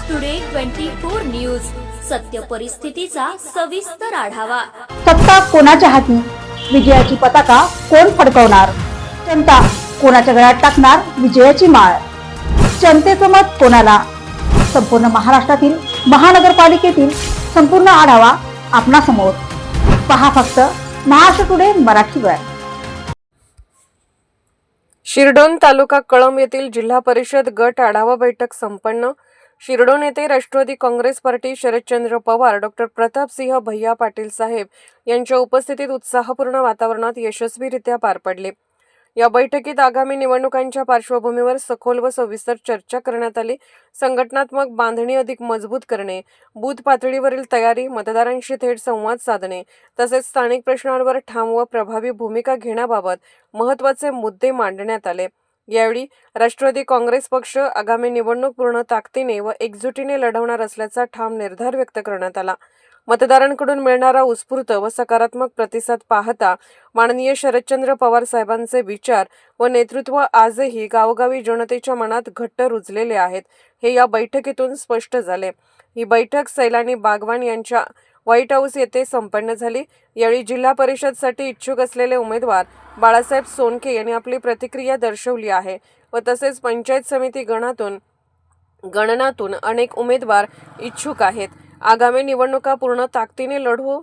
Maharashtra today twenty four news सत्य परिस्थितीचा सविस्तर आढावा. सत्ता कोणाच्या हाती? विजयाची पताका कोण फडकवणार? जनता कोणाच्या गळ्यात टाकणार विजयाची माळ? जनतेचं मत कोणाला? संपूर्ण महाराष्ट्रातील महानगरपालिकेतील संपूर्ण आढावा आपणासमोर. पहा फक्त महाराष्ट्र टुडे मराठीवर शिरडोन तालुका कळंब येथील जिल्हा परिषद गट आढावा बैठक संपन्न. शिरडोन येथे Rashtrawadi Congress party Sharadchandra Pawar doctor Pratapsinh Bhaiya Patil Saheb यांच्या उपस्थितीत उत्साहपूर्ण वातावरणात यशस्वीरित्या पार पडले. या बैठकीत आगामी निवडणुकांच्या पार्श्वभूमीवर सखोल व सविस्तर चर्चा करण्यात आली. संघटनात्मक बांधणी अधिक मजबूत करणे बूथ पातळीवरील तयारी मतदारांशी थेट संवाद साधणे तसेच स्थानिक प्रश्नांवर ठाम व प्रभावी भूमिका घेण्याबाबत महत्त्वाचे मुद्दे मांडण्यात आले. यावेळी राष्ट्रवादी काँग्रेस पक्ष आगामी निवडणूक पूर्ण ताकदीने व एकजुटीने लढवणार असल्याचा ठाम निर्धार व्यक्त करण्यात आला. मतदारांकडून मिळणारा उत्स्फूर्त व सकारात्मक प्रतिसाद पाहता माननीय शरदचंद्र पवार साहेबांचे विचार व नेतृत्व आजही गावोगावी जनतेच्या मनात घट्ट रुजलेले आहेत हे या बैठकीतून स्पष्ट झाले. ही बैठक सैलानी बागवान यांच्या व्हाईट हाऊस येथे संपन्न झाली. यावेळी जिल्हा परिषदसाठी इच्छुक असलेले उमेदवार बाळासाहेब सोनके यांनी आपली प्रतिक्रिया दर्शवली आहे व तसेच पंचायत समिती गणातून गणनातून अनेक उमेदवार इच्छुक आहेत. आगामी निवडणुका पूर्ण ताकदीने लढवू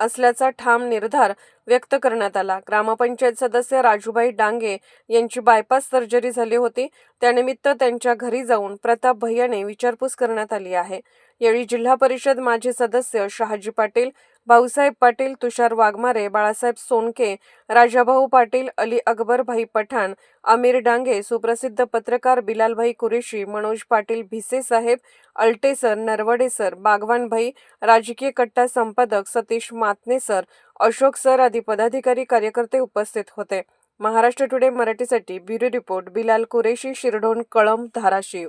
असल्याचा ठाम निर्धार व्यक्त करण्यात आला. ग्रामपंचायत सदस्य राजूबाई डांगे यांची बायपास सर्जरी झाली होती. त्यानिमित्त त्यांच्या घरी जाऊन प्रताप भैयाने विचारपूस करण्यात आली आहे. यावेळी जिल्हा परिषद माजी सदस्य शहाजी पाटील भाऊसाहेब पाटील तुषार वाघमारे बाळासाहेब सोनके राजाभाऊ पाटील अली अकबरभाई पठाण आमिर डांगे सुप्रसिद्ध पत्रकार बिलालभाई कुरेशी मनोज पाटील भिसे साहेब अल्टेसर नरवडेसर नरवडे सर बागवान भाई राजकीय कट्टा संपादक सतीश मातनेसर अशोक सर आदी पदाधिकारी कार्यकर्ते उपस्थित होते. महाराष्ट्र टुडे मराठीसाठी ब्युरो रिपोर्ट बिलाल कुरेशी शिरढोण कळंब धाराशिव.